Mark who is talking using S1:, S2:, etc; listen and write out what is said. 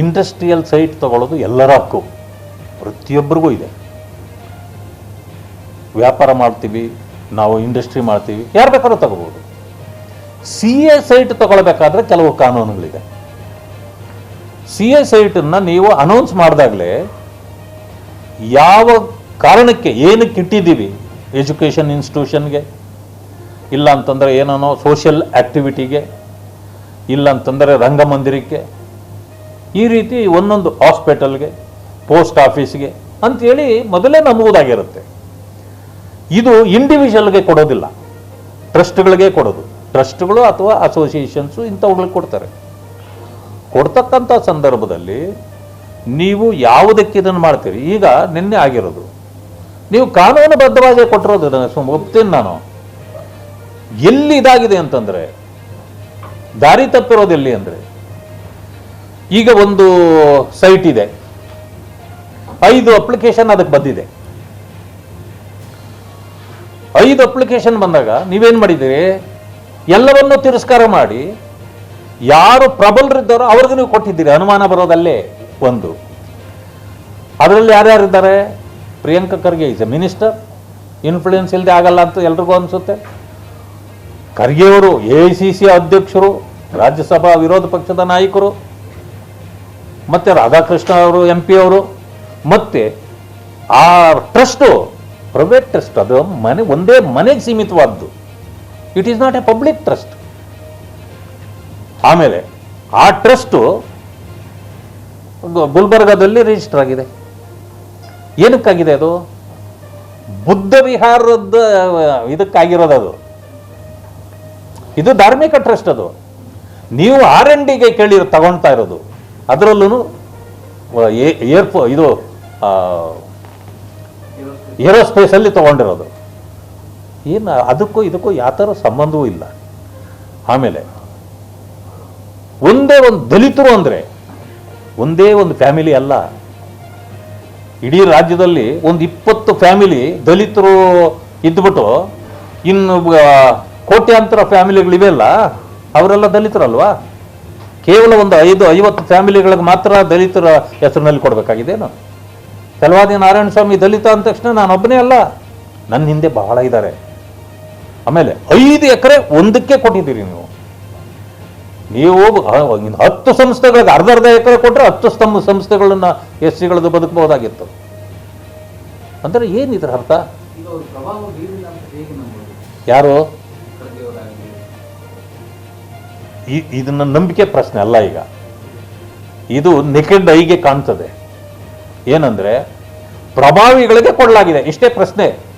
S1: Industrial site ತಗೊಳ್ಳೋದು ಎಲ್ಲರ ಹಕ್ಕು. ಪ್ರತಿಯೊಬ್ಬರಿಗೂ ಇದೆ. ವ್ಯಾಪಾರ ಮಾಡ್ತೀವಿ, ನಾವು ಇಂಡಸ್ಟ್ರಿ ಮಾಡ್ತೀವಿ, ಯಾರು ಬೇಕಾದ್ರೂ ತಗೋಬೋದು. ಸಿ ಎ ಸೈಟ್ ತಗೊಳ್ಬೇಕಾದ್ರೆ ಕೆಲವು ಕಾನೂನುಗಳಿದೆ. ಸಿ ಎ ಸೈಟನ್ನು ನೀವು ಅನೌನ್ಸ್ ಮಾಡಿದಾಗಲೇ ಯಾವ ಕಾರಣಕ್ಕೆ ಏನಕ್ಕೆ ಇಟ್ಟಿದ್ದೀವಿ? ಎಜುಕೇಷನ್ ಇನ್ಸ್ಟಿಟ್ಯೂಷನ್ಗೆ ಇಲ್ಲ ಅಂತಂದರೆ ಏನೋ ಸೋಷಿಯಲ್ ಆ್ಯಕ್ಟಿವಿಟಿಗೆ ಇಲ್ಲ ಅಂತಂದರೆ ರಂಗಮಂದಿರಕ್ಕೆ ಈ ರೀತಿ ಒಂದೊಂದು ಹಾಸ್ಪಿಟಲ್ಗೆ, ಪೋಸ್ಟ್ ಆಫೀಸ್ಗೆ ಅಂಥೇಳಿ ಮೊದಲೇ ನಮೂದಾಗಿರುತ್ತೆ. ಇದು ಇಂಡಿವಿಜುವಲ್ಗೆ ಕೊಡೋದಿಲ್ಲ. ಟ್ರಸ್ಟ್ಗಳಿಗೆ ಕೊಡೋದು. ಟ್ರಸ್ಟ್ಗಳು ಅಥವಾ ಅಸೋಸಿಯೇಷನ್ಸು ಇಂಥವುಗಳಿಗೆ ಕೊಡ್ತಾರೆ. ಕೊಡ್ತಕ್ಕಂಥ ಸಂದರ್ಭದಲ್ಲಿ ನೀವು ಯಾವುದಕ್ಕೆ ಇದನ್ನು ಮಾಡ್ತೀರಿ? ಈಗ ನಿನ್ನೆ ಆಗಿರೋದು. ನೀವು ಕಾನೂನುಬದ್ಧವಾಗಿ ಕೊಟ್ಟಿರೋದು ಇದನ್ನು. ಸುಮ್ ಒಪ್ತೀನಿ ನಾನು. ಎಲ್ಲಿ ಇದಾಗಿದೆ ಅಂತಂದರೆ, ದಾರಿ ತಪ್ಪಿರೋದು ಎಲ್ಲಿ ಅಂದರೆ ಈಗ ಒಂದು ಸೈಟ್ ಇದೆ. ಐದು ಅಪ್ಲಿಕೇಶನ್ ಅದಕ್ಕೆ ಬಂದಿದೆ. ಐದು ಅಪ್ಲಿಕೇಶನ್ ಬಂದಾಗ ನೀವೇನು ಮಾಡಿದ್ದೀರಿ? ಎಲ್ಲವನ್ನು ತಿರಸ್ಕಾರ ಮಾಡಿ ಯಾರು ಪ್ರಬಲರಿದ್ದಾರೋ ಅವ್ರಿಗೆ ನೀವು ಕೊಟ್ಟಿದ್ದೀರಿ, ಅನುಮಾನ ಬರೋದಲ್ಲೇ ಒಂದು. ಅದರಲ್ಲಿ ಯಾರ್ಯಾರಿದ್ದಾರೆ? Priyanka Kharge is a minister influence ಇಲ್ಲದೆ ಆಗಲ್ಲ ಅಂತ ಎಲ್ರಿಗೂ ಅನಿಸುತ್ತೆ. ಖರ್ಗೆಯವರು ಎ ಐ ಸಿ ಸಿ ಅಧ್ಯಕ್ಷರು, ರಾಜ್ಯಸಭಾ ವಿರೋಧ ಪಕ್ಷದ ನಾಯಕರು. ಮತ್ತು ರಾಧಾಕೃಷ್ಣ ಅವರು ಎಂ ಪಿ ಅವರು, ಮತ್ತು ಆ ಟ್ರಸ್ಟು ಪ್ರೈವೇಟ್ ಟ್ರಸ್ಟ್ ಅದು ಮನೆ, ಒಂದೇ ಮನೆಗೆ ಸೀಮಿತವಾದ್ದು. It is not a public trust ಆಮೇಲೆ ಆ ಟ್ರಸ್ಟು ಗುಲ್ಬರ್ಗಾದಲ್ಲಿ ರಿಜಿಸ್ಟರ್ ಆಗಿದೆ. ಏನಕ್ಕಾಗಿದೆ ಅದು? ಬುದ್ಧ ವಿಹಾರದ, ಇದಕ್ಕಾಗಿರೋದು ಅದು. ಇದು ಧಾರ್ಮಿಕ ಟ್ರಸ್ಟ್ ಅದು. ನೀವು ಆರ್ ಎನ್ ಡಿಗೆ ಕೇಳಿ, ತಗೊಳ್ತಾ ಇರೋದು. ಅದರಲ್ಲೂ ಏರ್ಪೋ ಇದು ಏರೋಸ್ಪೇಸಲ್ಲಿ ತಗೊಂಡಿರೋದು. ಏನು, ಅದಕ್ಕೂ ಇದಕ್ಕೂ ಯಾವ ಥರ ಸಂಬಂಧವೂ ಇಲ್ಲ. ಆಮೇಲೆ, ಒಂದೇ ಒಂದು ದಲಿತರು ಅಂದರೆ, ಒಂದೇ ಒಂದು ಫ್ಯಾಮಿಲಿ ಅಲ್ಲ. ಇಡೀ ರಾಜ್ಯದಲ್ಲಿ ಒಂದು ಇಪ್ಪತ್ತು ಫ್ಯಾಮಿಲಿ ದಲಿತರು ಇದ್ದುಬಿಟ್ಟು ಇನ್ನು ಕೋಟ್ಯಾಂತರ ಫ್ಯಾಮಿಲಿಗಳಿವೆಯಲ್ಲ ಅವರೆಲ್ಲ ದಲಿತರಲ್ವಾ? ಕೇವಲ ಒಂದು ಐದು ಐವತ್ತು ಫ್ಯಾಮಿಲಿಗಳಿಗೆ ಮಾತ್ರ ದಲಿತರ ಹೆಸರಿನಲ್ಲಿ ಕೊಡಬೇಕಾಗಿದ್ದೇನು ತಲವಾದಿ ನಾರಾಯಣ ಸ್ವಾಮಿ ದಲಿತ ಅಂದ ತಕ್ಷಣ ನಾನೊಬ್ಬನೇ ಅಲ್ಲ. ನನ್ನ ಹಿಂದೆ ಬಹಳ ಇದ್ದಾರೆ. ಆಮೇಲೆ ಐದು ಎಕರೆ ಒಂದಕ್ಕೆ ಕೊಟ್ಟಿದ್ದೀರಿ ನೀವು. ನೀವು ಹತ್ತು ಸಂಸ್ಥೆಗಳಿಗೆ ಅರ್ಧ ಅರ್ಧ ಎಕರೆ ಕೊಟ್ಟರೆ ಹತ್ತು ಸ್ತಂಭ ಸಂಸ್ಥೆಗಳನ್ನ ಎಸ್ ಸಿಗಳದ್ದು ಬದುಕಬಹುದಾಗಿತ್ತು. ಅಂದರೆ ಏನಿದ್ರ ಅರ್ಥ? ಯಾರು? ಈ ಇದನ್ನ ನಂಬಿಕೆ ಪ್ರಶ್ನೆ ಅಲ್ಲ ಈಗ. ಇದು ನಿಕೆಡ್ ಐಗೆ ಕಾಣ್ತದೆ. ಏನಂದ್ರೆ ಪ್ರಭಾವಿಗಳಿಗೆ ಕೊಡಲಾಗಿದೆ. ಇಷ್ಟೇ ಪ್ರಶ್ನೆ.